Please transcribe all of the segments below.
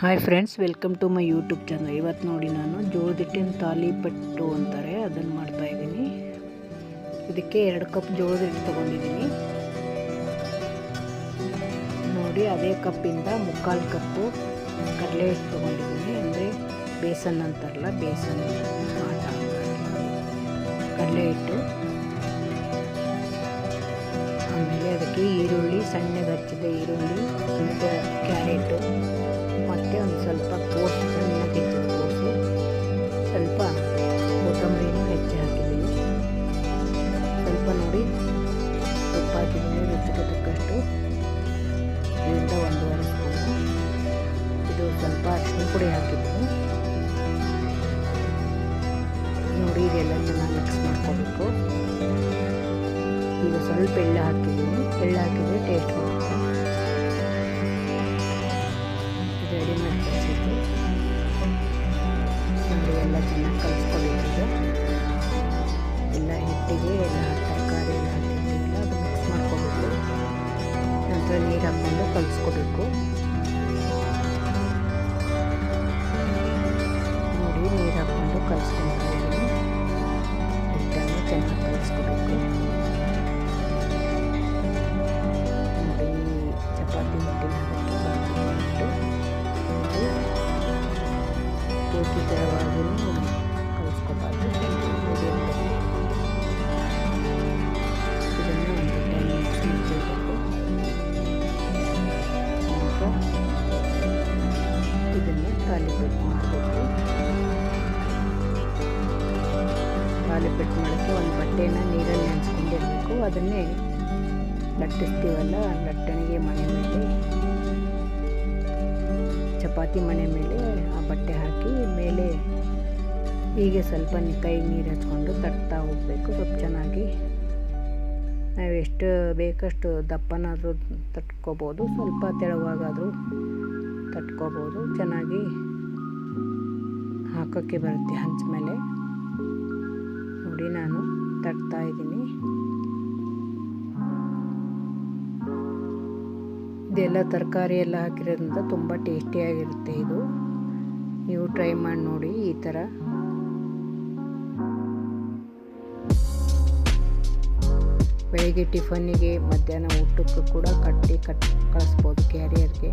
Hi friends welcome to my YouTube channel ಇವತ್ತು ನೋಡಿ ನಾನು ಜೋಳದ ಹಿಟ್ಟಿನ ತಾಲಿಪಟ್ಟು ಅಂತಾರೆ, ಅದನ್ನು ಮಾಡ್ತಾ ಇದ್ದೀನಿ. ಇದಕ್ಕೆ ಎರಡು ಕಪ್ ಜೋಳದ ಹಿಟ್ಟು ತೊಗೊಂಡಿದ್ದೀನಿ. ನೋಡಿ, ಅದೇ ಕಪ್ಪಿಂದ ಮುಕ್ಕಾಲು ಕಪ್ಪು ಕಡಲೆ ಹಿಟ್ಟು ತೊಗೊಂಡಿದ್ದೀನಿ. ಅಂದರೆ ಬೇಸನ್ ಅಂತಾರಲ್ಲ, ಬೇಸನ್ ಆಟ ಕಡಲೆ ಹಿಟ್ಟು ಆಮೇಲೆ ಅದಕ್ಕೆ ಈರುಳ್ಳಿ ಸಣ್ಣಗೆ ಹಚ್ಚಿದ ಈರುಳ್ಳಿ, ಮತ್ತು ಕ್ಯಾರೆಟು. ಮತ್ತು ಒಂದು ಸ್ವಲ್ಪ ಕೋಸು ಸಣ್ಣಗೆ ಸ್ವಲ್ಪ ಕೊತ್ತಂಬರಿನೂ ಹೆಚ್ಚಿ ಹಾಕಿದ್ದೀನಿ. ಸ್ವಲ್ಪ ನೋಡಿ ಉಪ್ಪು ಹಾಕಿದ್ದೀನಿ, ರುಚಿಗೆ ತಕ್ಕಷ್ಟು. ಇದರಿಂದ ಇದು ಸ್ವಲ್ಪ ಅರಿಶಿನ ಪುಡಿ ಹಾಕಿದ್ದೀನಿ. ನೋಡಿ, ಇದೆಲ್ಲ ಚೆನ್ನಾಗಿ ಮಿಕ್ಸ್ ಮಾಡ್ಕೋಬೇಕು. ಈಗ ಸ್ವಲ್ಪ ಎಳ್ಳು ಹಾಕಿದ್ದೀನಿ. ಎಳ್ಳು ಹಾಕಿದರೆ ಟೇಸ್ಟ್ ರೆಡಿ ಮಾಡಿ ಕಳಿಸಿದ್ದು. ನೋಡಿ ಎಲ್ಲ ಚೆನ್ನಾಗಿ ಕಲಿಸ್ಕೊಬೇಕು ಎಲ್ಲ ಹಿಟ್ಟಿಗೆ ಎಲ್ಲ ತರಕಾರಿ ಎಲ್ಲ ಹಾಕಿರ್ತೀವಲ್ಲ, ಅದು ಮಿಕ್ಸ್ ಮಾಡ್ಕೊಬೇಕು. ನಂತರ ನೀರು ಹಾಕ್ಕೊಂಡು ಕಲಿಸ್ಕೋಬೇಕು ನೋಡಿ ನೀರು ಹಾಕ್ಕೊಂಡು ಕಲಿಸ್ಕೊಂಡು ಹಿಟ್ಟನ್ನು ಚೆನ್ನಾಗಿ ಕಲಿಸ್ಕೋಬೇಕು ಪೂರ್ತಿ ತೆರವಾಗಿ ಕಲಿಸ್ಕೋಬಾರ್ದು ಮೀಡಿಯಮ್ ಇದನ್ನು ಒಂದು ಟೆನ್ ಮಿನಿಟ್ಸ್ ಮಾಡಬೇಕು ತಾಲಿಪೆಟ್ಟು ಮಾಡೋಕ್ಕೆ ಒಂದು ಬಟ್ಟೆನ ನೀರಲ್ಲಿ ನೆನೆಸ್ಕೊಂಡಿರಬೇಕು ಅದನ್ನೇ ಲಟ್ಟಿಸ್ತೀವಲ್ಲ ಲಟ್ಟಣಿಗೆ ಮನೆ ಮೇಲೆ. ಚಪಾತಿ ಮಣೆ ಮೇಲೆ ಆ ಬಟ್ಟೆ ಹಾಕಿ ಮೇಲೆ ಹೀಗೆ ಸ್ವಲ್ಪ ಕೈ ನೀರು ಹಚ್ಕೊಂಡು ತಟ್ತಾ ಹೋಗಬೇಕು. ಸ್ವಲ್ಪ ಚೆನ್ನಾಗಿ ನಾವು ಎಷ್ಟು ಬೇಕಷ್ಟು ದಪ್ಪನಾದರೂ ತಟ್ಕೋಬೋದು, ಸ್ವಲ್ಪ ತೆಳುವಾಗಾದರೂ ತಟ್ಕೋಬೋದು. ಚೆನ್ನಾಗಿ ಹಾಕೋಕ್ಕೆ ಬರುತ್ತೆ ಹಂಚ ಮೇಲೆ. ನೋಡಿ ನಾನು ತಟ್ತಾ ಇದ್ದೀನಿ. ಇದೆಲ್ಲ ತರಕಾರಿ ಎಲ್ಲ ಹಾಕಿರೋದ್ರಿಂದ ತುಂಬ ಟೇಸ್ಟಿಯಾಗಿರುತ್ತೆ ಇದು. ನೀವು ಟ್ರೈ ಮಾಡಿ ನೋಡಿ ಈ ಥರ. ಬೆಳಿಗ್ಗೆ ಟಿಫನ್ನಿಗೆ ಮಧ್ಯಾಹ್ನ ಊಟಕ್ಕೂ ಕೂಡ ಕಟ್ಟಿ ಕಟ್ ಕಳಿಸ್ಬೋದು ಕ್ಯಾರಿಯರ್ಗೆ.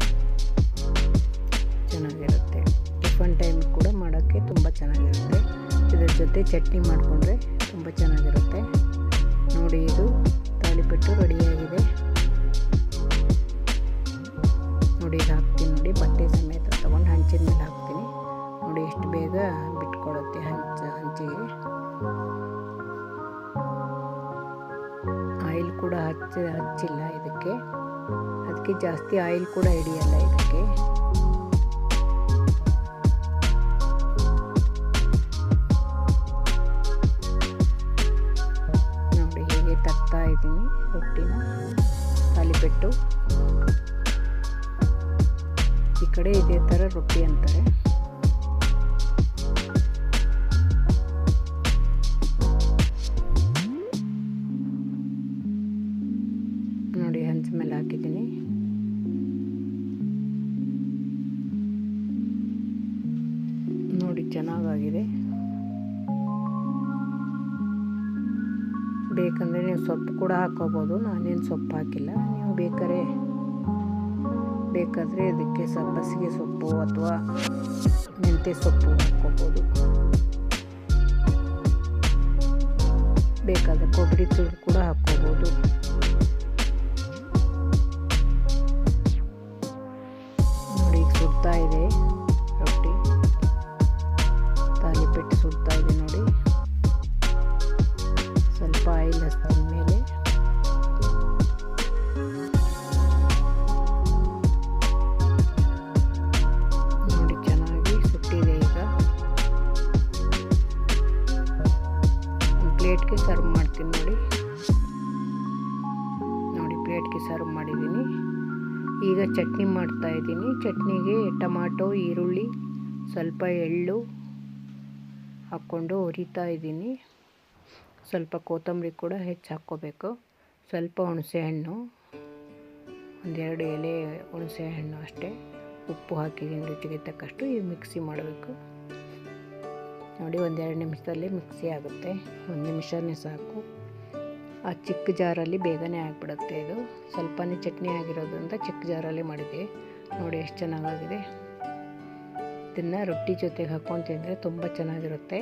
ಚೆನ್ನಾಗಿರುತ್ತೆ. ಟಿಫನ್ ಟೈಮ್ ಕೂಡ ಮಾಡೋಕ್ಕೆ ತುಂಬ ಚೆನ್ನಾಗಿರುತ್ತೆ. ಇದ್ರ ಜೊತೆ ಚಟ್ನಿ ಮಾಡಿಕೊಂಡ್ರೆ ತುಂಬ ಚೆನ್ನಾಗಿರುತ್ತೆ. ನೋಡಿ ಇದು. ಕೂಡ ಹಚ್ಚ ಹಚ್ಚಿಲ್ಲ ಇದಕ್ಕೆ. ಅದಕ್ಕೆ ಜಾಸ್ತಿ ಆಯಿಲ್ ಕೂಡ ಹಿಡಿಯಲ್ಲ ಇದಕ್ಕೆ. ನೋಡಿ ಹೀಗೆ ತಗ್ತಾ ಇದ್ದೀನಿ ರೊಟ್ಟಿನ ತಾಲಿಪೆಟ್ಟು ಈ ಕಡೆ ಇದೇ ಥರ ರೊಟ್ಟಿ ಅಂತಾರೆ. ಹಂಚ ಮೇಲೆ ಹಾಕಿದ್ದೀನಿ ನೋಡಿ, ಚೆನ್ನಾಗಾಗಿದೆ. ಬೇಕಂದರೆ ನೀವು ಸೊಪ್ಪು ಕೂಡ ಹಾಕೋಬೋದು. ನಾನೇನು ಸೊಪ್ಪು ಹಾಕಿಲ್ಲ. ನೀವು ಬೇಕಾದ್ರೆ, ಬೇಕಾದರೆ ಇದಕ್ಕೆ ಸಬ್ಬಸಿಗೆ ಸೊಪ್ಪು ಅಥವಾ ಮೆಂತ್ಯ ಸೊಪ್ಪು ಹಾಕೋಬೋದು. ಬೇಕಾದರೆ ಕೊಬ್ಬರಿ ತುಳು ಕೂಡ ಹಾಕ್ಕೋಬೋದು ಸರ್ವ್ ಮಾಡಿದ್ದೀನಿ. ಈಗ ಚಟ್ನಿ ಮಾಡ್ತಾ ಇದ್ದೀನಿ. ಚಟ್ನಿಗೆ ಟೊಮಾಟೊ, ಈರುಳ್ಳಿ, ಸ್ವಲ್ಪ ಎಳ್ಳು ಹಾಕ್ಕೊಂಡು ಹುರಿತಾ ಇದ್ದೀನಿ. ಸ್ವಲ್ಪ ಕೊತ್ತಂಬರಿ ಕೂಡ ಹೆಚ್ಚು ಹಾಕ್ಕೋಬೇಕು. ಸ್ವಲ್ಪ ಹುಣಸೆ ಹಣ್ಣು, ಒಂದೆರಡು ಎಲೆ ಹುಣಸೆ ಹಣ್ಣು ಅಷ್ಟೇ. ಉಪ್ಪು ಹಾಕಿದ್ದೀನಿ ರುಚಿಗೆ ತಕ್ಕಷ್ಟು ಈ ಮಿಕ್ಸಿ ಮಾಡಬೇಕು. ನೋಡಿ, ಒಂದೆರಡು ನಿಮಿಷದಲ್ಲಿ ಮಿಕ್ಸಿ ಆಗುತ್ತೆ. ಒಂದು ನಿಮಿಷನೇ ಸಾಕು. ಆ ಚಿಕ್ಕ ಜಾರಲ್ಲಿ ಬೇಗನೆ ಆಗಿಬಿಡುತ್ತೆ ಇದು. ಸ್ವಲ್ಪನೇ ಚಟ್ನಿ ಆಗಿರೋದ್ರಿಂದ ಚಿಕ್ಕ ಜಾರಲ್ಲಿ ಮಾಡಿದ್ವಿ ನೋಡಿ ಎಷ್ಟು ಚೆನ್ನಾಗಾಗಿದೆ. ಇದನ್ನು ರೊಟ್ಟಿ ಜೊತೆಗೆ ಹಾಕ್ಕೊಂಡು ತಿಂದರೆ ತುಂಬ ಚೆನ್ನಾಗಿರುತ್ತೆ.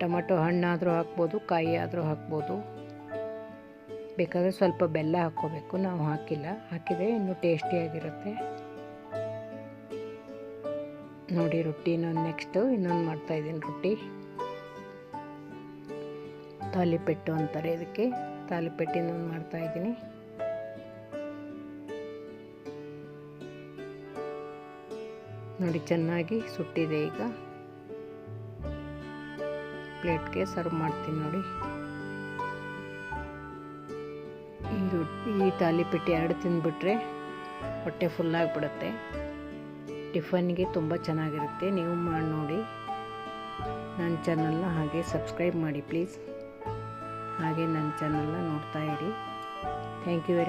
ಟೊಮಟೊ ಹಣ್ಣಾದರೂ ಹಾಕ್ಬೋದು, ಕಾಯಿ ಆದರೂ ಹಾಕ್ಬೋದು. ಬೇಕಾದರೆ ಸ್ವಲ್ಪ ಬೆಲ್ಲ ಹಾಕ್ಕೋಬೇಕು. ನಾವು ಹಾಕಿಲ್ಲ. ಹಾಕಿದರೆ ಇನ್ನೂ ಟೇಸ್ಟಿಯಾಗಿರುತ್ತೆ ನೋಡಿ ರೊಟ್ಟಿ ಇನ್ನೊಂದು ನೆಕ್ಸ್ಟು ಇನ್ನೊಂದು ಮಾಡ್ತಾಯಿದ್ದೀನಿ ರೊಟ್ಟಿ. ತಾಲಿಪೆಟ್ಟು ಅಂತಾರೆ ಇದಕ್ಕೆ. ತಾಲಿಪೆಟ್ಟಿನ ಮಾಡ್ತಾ ಮಾಡ್ತಾಯಿದ್ದೀನಿ ನೋಡಿ, ಚೆನ್ನಾಗಿ ಸುಟ್ಟಿದೆ ಈಗ. ಪ್ಲೇಟ್ಗೆ ಸರ್ವ್ ಮಾಡ್ತೀನಿ ನೋಡಿ. ರೊಟ್ಟಿ ಈ ತಾಲಿಪೆಟ್ಟಿ ಎರಡು ತಿಂದುಬಿಟ್ರೆ ಹೊಟ್ಟೆ ಫುಲ್ಲಾಗಿಬಿಡುತ್ತೆ ಟಿಫನ್ಗೆ ತುಂಬ ಚೆನ್ನಾಗಿರುತ್ತೆ. ನೀವು ಮಾಡಿ ನೋಡಿ. ನನ್ನ ಚಾನಲ್ನ ಹಾಗೆ ಸಬ್ಸ್ಕ್ರೈಬ್ ಮಾಡಿ ಪ್ಲೀಸ್ ಹಾಗೆ ನನ್ನ ಚಾನಲ್ನ ನೋಡ್ತಾ ಇರಿ. Thank you very